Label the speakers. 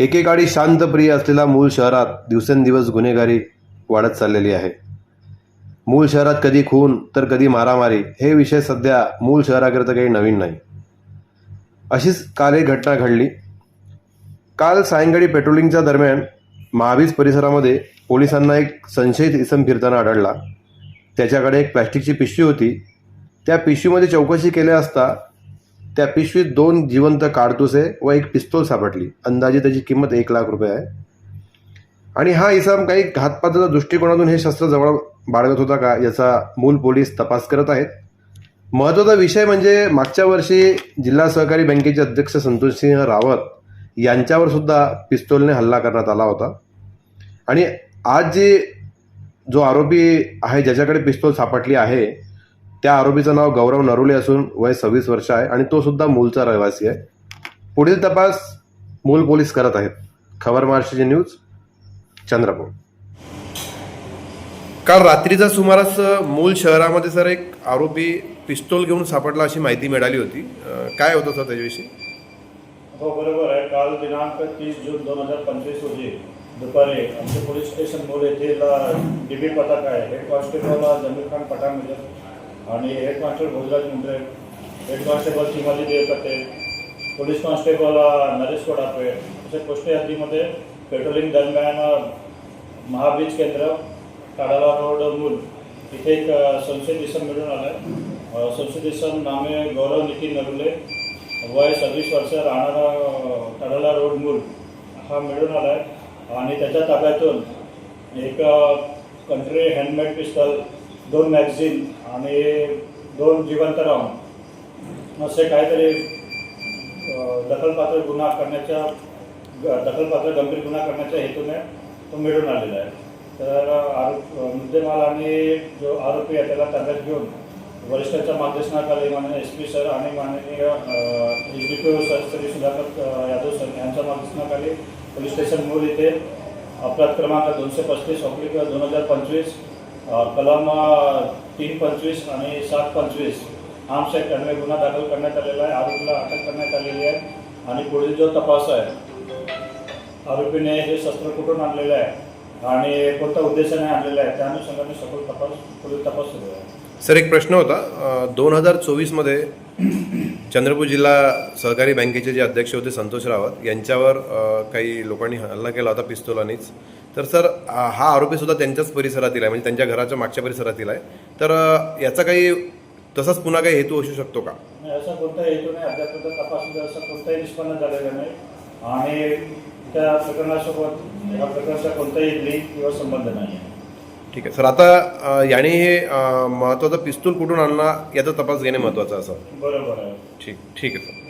Speaker 1: एकेकाळी शांतप्रिय असलेला मूळ शहरात दिवसेंदिवस गुन्हेगारी वाढत चाललेली आहे. मूळ शहरात कधी खून तर कधी मारामारी हे विषय सध्या मूळ शहराकरिता काही नवीन नाही. अशीच काल एक घटना घडली. काल सायंकाळी पेट्रोलिंगच्या दरम्यान महाबीज परिसरामध्ये पोलिसांना एक संशयित इसम फिरताना आढळला. त्याच्याकडे एक प्लॅस्टिकची पिशवी होती. त्या पिशवीमध्ये चौकशी केल्या असता त्या पिशवीत दोन जिवंत काडतुसे व एक पिस्तोल सापडली. अंदाजे त्याची किंमत एक लाख रुपये आहे. आणि हा इसम काही घातपाताच्या दृष्टिकोनातून हे शस्त्र जवळ बाळगत होता का याचा मूल पोलीस तपास करत आहेत. महत्त्वाचा विषय म्हणजे मागच्या वर्षी जिल्हा सहकारी बँकेचे अध्यक्ष संतोषसिंह रावत यांच्यावर सुद्धा पिस्तोलने हल्ला करण्यात आला होता. आणि आज जे जो आरोपी आहे ज्याच्याकडे पिस्तोल सापडली आहे त्या आरोपीचं नाव गौरव नरुले असून वय सव्वीस वर्ष आहे आणि तो सुद्धा मूलचा रहिवासी आहे. पुढील तपास मूल पोलीस करत आहेत. खबर महाराष्ट्राची न्यूज चंद्रपूर. काल रात्रीचा सुमारास मूल शहरामध्ये सर एक आरोपी पिस्तोल घेऊन सापडला अशी माहिती मिळाली होती. काय होतं सर त्याच्याविषयी?
Speaker 2: हो बरोबर आहे. काल दिनांक तीस जून दोन हजार पंचवीस रोजी दुपारी आमचे पोलीस स्टेशन मोड येथील डी बी पथक आहे. हेड कॉन्स्टेबल जमीर खान पठाण म्हणजे आणि head master Bhojraj Munde head constable Chimaji Devkate police constable Naresh Kodape असे पोस्ट हद्दीमध्ये पेट्रोलिंग दरम्यान महाबीज केंद्र काडाला रोड मूल इथे एक अ, संशयित इसम मिळून आला आहे संशयित इसम नामे गौरव नितीन नरुले. वय सव्वीस वर्ष राहणारा काडाला रोड मूल हा मिळून आला आहे आणि त्याच्या ताब्यातून एक कंट्री हँडमेड पिस्तल दोन मॅगझिन आणि दोन जिवंत राहून असे काहीतरी दखलपात्र गुन्हा करण्याच्या दखलपात्र गंभीर गुन्हा करण्याच्या हेतूने तो मिळून आलेला आहे. तर आरोप मुद्देमाल आणि जो आरोपी आहे त्याला ताब्यात घेऊन वरिष्ठांच्या मार्गदर्शनाखाली माननीय एस पी सर आणि माननीय S D P O sir Shri Sudhakar Yadav sir यांच्या मार्गदर्शनाखाली पोलीस स्टेशन मूल इथे अपराध क्रमांक दोनशे पस्तीस ऑब्लिक दोन हजार पंचवीस कलम तीन पंचवीस आणि सात पंचवीस. आर्म्स ॲक्ट अन्वये गुन्हा दाखल करण्यात आलेला आहे आरोपीला अटक करण्यात आलेली आहे आणि पुढील जो तपास आहे आरोपीने हे शस्त्र कुठून आणलेलं आहे आणि कोणत्या उद्देशाने आणलेलं आहे त्या अनुषंगाने सखोल तपास पुढील तपास सुरू आहे.
Speaker 1: सर एक प्रश्न होता. दोन हजार चोवीसमध्ये चंद्रपूर जिल्हा सहकारी बँकेचे जे अध्यक्ष होते संतोष रावत यांच्यावर काही लोकांनी हल्ला केला होता पिस्तोलानीच. तर सर हा आरोपी सुद्धा त्यांच्याच परिसरातील आहे म्हणजे त्यांच्या घराच्या मागच्या परिसरातील आहे. तर याचा काही तसाच पुन्हा काही हेतू असू शकतो का?
Speaker 2: असा कोणताही हेतू नाही. अद्यापर्यंत तपासून असा कोणताही निष्पन्न झालेला नाही आणि त्या प्रकरणासोबत या प्रकरणाचा कोणताही लिंक किंवा संबंध नाही आहे.
Speaker 1: ठीक आहे. सर आता अ, याने हे अ, महत्त्वाचा पिस्तूल कुठून आणला याचा तपास घेणे महत्त्वाचं असं.
Speaker 2: बरोबर आहे.
Speaker 1: ठीक ठीक आहे सर.